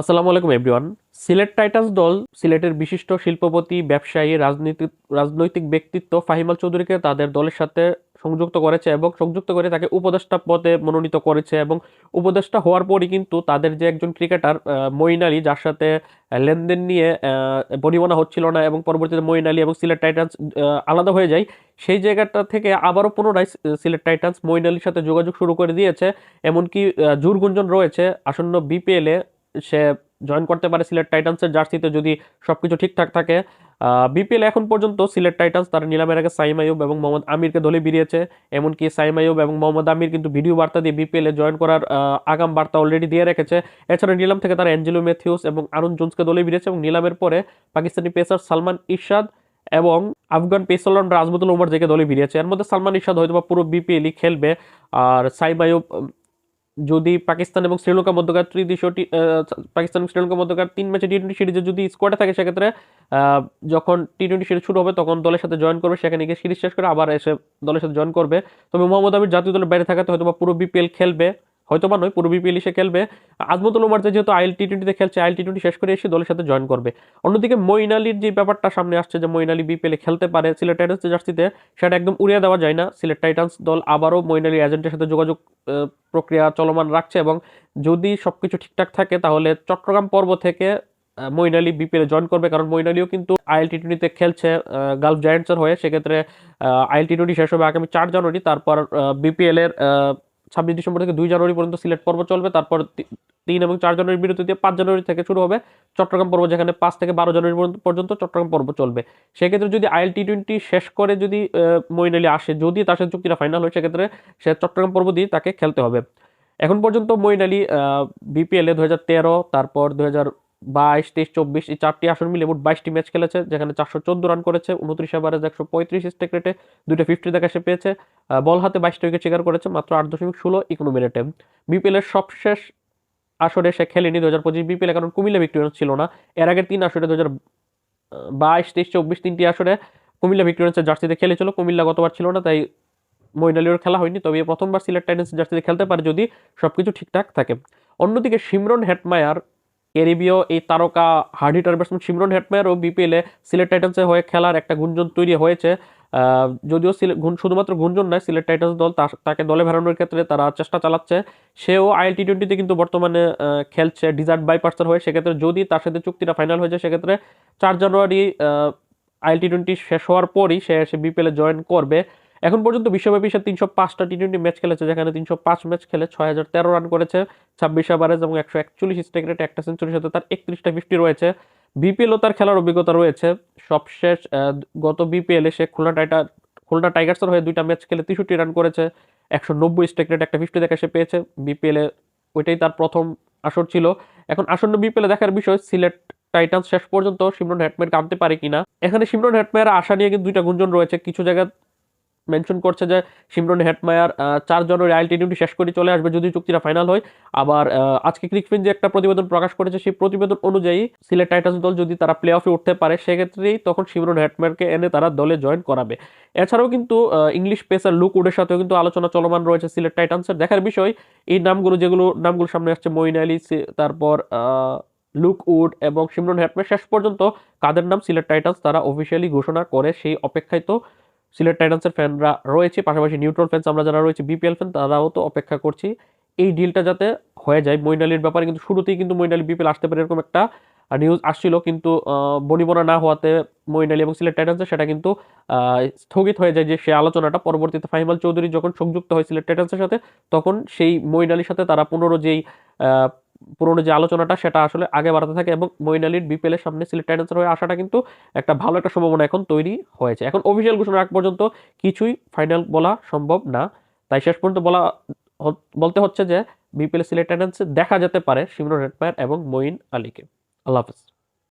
আসসালামু আলাইকুম everyone Sylhet Titans দল, সিলেটের বিশিষ্ট শিল্পপতি, ব্যবসায়ী, রাজনীতি, রাজনৈতিক ব্যক্তিত্ব ফাহিমাল চৌধুরীকে তাদের দলের সাথে সংযুক্ত করেছে এবং সংযুক্ত করে তাকে উপদেষ্টা পদে মনোনীত করেছে এবং উপদেষ্টা হওয়ার পরই কিন্তু তাদের যে একজন ক্রিকেটার মঈন আলী, যার সাথে লেনদেন নিয়ে বনিবনা হচ্ছিল না এবং পরবর্তীতে মঈন আলী এবং সিলেট টাইটান্স আলাদা হয়ে যায়। সেই জায়গাটা থেকে আবারও পুনরায় সিলেট টাইটান্স মঈন আলীর সাথে যোগাযোগ শুরু করে দিয়েছে। এমনকি জোর গুঞ্জন রয়েছে। আসন্ন বিপিএলে সে জয়েন করতে পারে সিলেট টাইটান্সের জার্সিতে যদি সব কিছু ঠিকঠাক থাকে। বিপিএল এখন পর্যন্ত সিলেট টাইটান্স তারা নিলামের আগে সাইম আইয়ুব এবং মোহাম্মদ আমিরকে দলে বেরিয়েছে। এমনকি সাইম আইয়ুব এবং মোহাম্মদ আমির কিন্তু ভিডিও বার্তা দিয়ে বিপিএলে জয়েন করার আগাম বার্তা অলরেডি দিয়ে রেখেছে। এছাড়া নিলাম থেকে তারা অ্যাঞ্জেলো ম্যাথিউস এবং আরুন জোন্সকে দলে বেরিয়েছে এবং নিলামের পরে পাকিস্তানি পেসার সালমান ইরশাদ এবং আফগান পেসার রাজমতুল উমর জেকে দলে বেরিয়েছে। এর মধ্যে সালমান ইরশাদ হয়তো বা পুরো বিপিএলই খেলবে। আর সাইম আইয়ুব উম, যদি পাকিস্তান এবং শ্রীলঙ্কা মধ্যকার ত্রিদেশীয় পাকিস্তান এবং শ্রীলঙ্কার মধ্যকার তিন ম্যাচে টি টোয়েন্টি সিরিজে যদি স্কোয়াডে থাকে, সেক্ষেত্রে যখন টি টোয়েন্টি সিরিজ শুরু হবে, তখন দলের সাথে জয়েন করবে, সেখানে গিয়ে সিরিজ শেষ করে আবার এসে দলের সাথে জয়েন করবে। তবে মোহাম্মদ আমির জাতীয় দলের বাইরে থাকাতে হয়তো বা পুরো বিপিএল খেলবে। হয়তো বা নয় পুরো বিপিএল সে খেলবে। আজমতুল উমার যে যেহেতু আইএল টি টোয়েন্টিতে খেলছে, আইএল টি টোয়েন্টি শেষ করে এসে দলের সাথে জয়েন করবে। অন্যদিকে মঈন আলীর যে ব্যাপারটা সামনে আসছে, যে মঈন আলী বিপিএলে খেলতে পারে, সিলেট টাইটান্স জার্সিতে, সেটা একদম উড়িয়ে দেওয়া যায় না। সিলেট টাইটান্স দল আবারও মঈন আলী এজেন্টের সাথে যোগাযোগ প্রক্রিয়া চলমান রাখছে এবং যদি সবকিছু ঠিকঠাক থাকে, তাহলে চট্টগ্রাম পর্ব থেকে মঈন আলী বিপিএলে জয়েন করবে। কারণ মঈন আলীও কিন্তু আইএল টি টোয়েন্টিতে খেলছে গালফ জায়ান্টসের হয়ে। সেক্ষেত্রে আইএল টি টোয়েন্টি শেষ হবে আগামী চার জানুয়ারি। তারপর বিপিএল এর ছাব্বিশ ডিসেম্বর থেকে দুই জানুয়ারি পর্যন্ত সিলেট পর্ব চলবে, তারপর তিন এবং চার জানুয়ারির বিরতি দিয়ে পাঁচ জানুয়ারি থেকে শুরু হবে চট্টগ্রাম পর্ব, যেখানে পাঁচ থেকে বারো জানুয়ারি পর্যন্ত- চট্টগ্রাম পর্ব চলবে। সেক্ষেত্রে যদি আইএল টি টোয়েন্টি শেষ করে যদি মঈন আলী আসে, যদি তার সাথে চুক্তিটা ফাইনাল হয়, সেক্ষেত্রে সে চট্টগ্রাম পর্ব দিয়ে তাকে খেলতে হবে। এখন পর্যন্ত মঈন আলী বিপিএলে দু হাজার তেরো, তারপর দু হাজার বাইশ, তেইশ, চব্বিশ, এই চারটি আসন মিলে মোট বাইশটি ম্যাচ খেলেছে, যেখানে চারশো চোদ্দ রান করেছে, উনত্রিশ ওভারে একশো পঁয়ত্রিশ স্টেক রেটে দুটো ফিফটি দেখা সে পেয়েছে। বল হাতে বাইশটা উইকেট শিকার করেছে, মাত্র আট দশমিক ষোলো ইকোনো মিনিটে বিপিএলের সবশেষ আসরে সে খেলেনি দু হাজার পঁচিশ বিপিএল কারণ কুমিল্লা ভিক্টোরিয়ান্স ছিল না। এর আগের তিন আসরে দু হাজার বাইশ, তেইশ, চব্বিশ তিনটি আসরে কুমিল্লা ভিক্টোরিয়ান্সের জার্সিতে খেলেছিল। কুমিল্লা গতবার ছিল না, তাই মঈন আলীর খেলা হয়নি, তবে প্রথমবার সিলেট টাইটান্স জার্সিতে খেলতে পারে যদি সবকিছু ঠিকঠাক থাকে। অন্যদিকে সিমরন হেটমায়ার ক্যারিবীয় এই তারকা হার্ড হিটার ব্যাটসম্যান সিমরন হেটমায়ারও বিপিএলে সিলেট টাইটান্সের হয়ে খেলার একটা গুঞ্জন তৈরি হয়েছে। যদিও শুধুমাত্র গুঞ্জন নয়, সিলেট টাইটান্স দল তাকে দলে ভেড়ানোর ক্ষেত্রে তারা চেষ্টা চালাচ্ছে। সেও আইএল টি টোয়েন্টিতে কিন্তু বর্তমানে খেলছে ডিজার্ট বাইপার্সের হয়ে। সেক্ষেত্রে যদি তার সাথে চুক্তিটা ফাইনাল হয়ে যায়, সেক্ষেত্রে চার জানুয়ারি আইএল টি টোয়েন্টি শেষ হওয়ার পরই সে এসে বিপিএলে জয়েন করবে। এখন পর্যন্ত বিশ্বব্যাপী সে তিনশো পাঁচটা টি টোয়েন্টি ম্যাচ খেলেছে, যেখানে তিনশো পাঁচ ম্যাচ খেলে ছয় হাজার তেরো রান করেছে, ছাব্বিশ ওভারেজ এবং একশো একচল্লিশ স্ট্রাইক রেটে একটা সেঞ্চুরির সাথে তার একত্রিশটা ফিফটি রয়েছে। বিপিএলও তার খেলার অভিজ্ঞতা রয়েছে। সবশেষ গত বিপিএলে সে খুলনা টাইটার খুলনা টাইগার্সের হয়ে দুইটা ম্যাচ খেলে তেষট্টি রান করেছে, একশো নব্বই স্ট্রাইক রেট একটা ফিফটি দেখা সে পেয়েছে। বিপিএলে ওইটাই তার প্রথম আসর ছিল। এখন আসন্ন বিপিএলে দেখার বিষয়, সিলেট টাইটান্স শেষ পর্যন্ত সিমরন হেটম্যানকে আনতে পারে কিনা। এখানে সিমরন হেটম্যানের আশা নিয়ে কিন্তু দুইটা গুঞ্জন রয়েছে। কিছু জায়গায় মেনশন করছে যে সিমরন হেটমায়ার আহ, চার জানুয়ারি আইএল টি টোয়েন্টি শেষ করে চলে আসবে যদি চুক্তিটা ফাইনাল হয়। আবার আজকে ক্রিকফিন যে একটা প্রতিবেদন প্রকাশ করেছে সেই প্রতিবেদন অনুযায়ী সিলেট টাইটান্স দল যদি তারা প্লে অফে উঠতে পারে সেক্ষেত্রেই তখন সিমরন হেটমায়ারকে এনে তারা দলে জয়েন করাবে। এছাড়াও কিন্তু ইংলিশ পেসার লুক উডের সাথেও কিন্তু আলোচনা চলমান রয়েছে সিলেট টাইটান্সের। দেখার বিষয় এই নামগুলো যেগুলো নামগুলো সামনে আসছে মঈন আলী তারপর লুক উড এবং সিমরন হেটম্যান শেষ পর্যন্ত কাদের নাম সিলেট টাইটান্স তারা অফিসিয়ালি ঘোষণা করে সেই অপেক্ষায় তো সিলেট টাইটান্সের ফ্যানরা রয়েছে, পাশাপাশি নিউট্রাল ফ্যান্স আমরা যারা রয়েছে, বিপিএল ফ্যান, তারাও তো অপেক্ষা করছি। এই ডিলটা যাতে হয়ে যায় মঈন আলীর ব্যাপারে কিন্তু শুরুতেই কিন্তু মঈন আলী বিপিএল আসতে পারে এরকম একটা নিউজ আসছিল, কিন্তু বনিবনা না হওয়াতে মঈন আলী এবং সিলেট টাইটান্সের সেটা কিন্তু স্থগিত হয়ে যায় যে সে আলোচনাটা। পরবর্তীতে ফাহিমাল চৌধুরী যখন সংযুক্ত হয় সিলেট টাইটান্সের সাথে, তখন সেই মঈন আলীর সাথে তারা পুনরো যেই পুরনো যে আলোচনাটা, সেটা আসলে আগে বাড়াতে থাকে এবং মইন আলীর বিপিএল এর সামনে সিলেট টাইটান্সের হয়ে আসাটা কিন্তু একটা ভালো একটা সম্ভাবনা এখন তৈরি হয়েছে। এখন অফিসিয়াল ঘোষণা আগ পর্যন্ত কিছুই ফাইনাল বলা সম্ভব না। তাই শেষ পর্যন্ত বলা বলতে হচ্ছে যে বিপিএল সিলেট টাইটান্সে দেখা যেতে পারে সিমরন রেডপায়ার এবং মঈন আলীকে। আল্লাহ হাফেজ।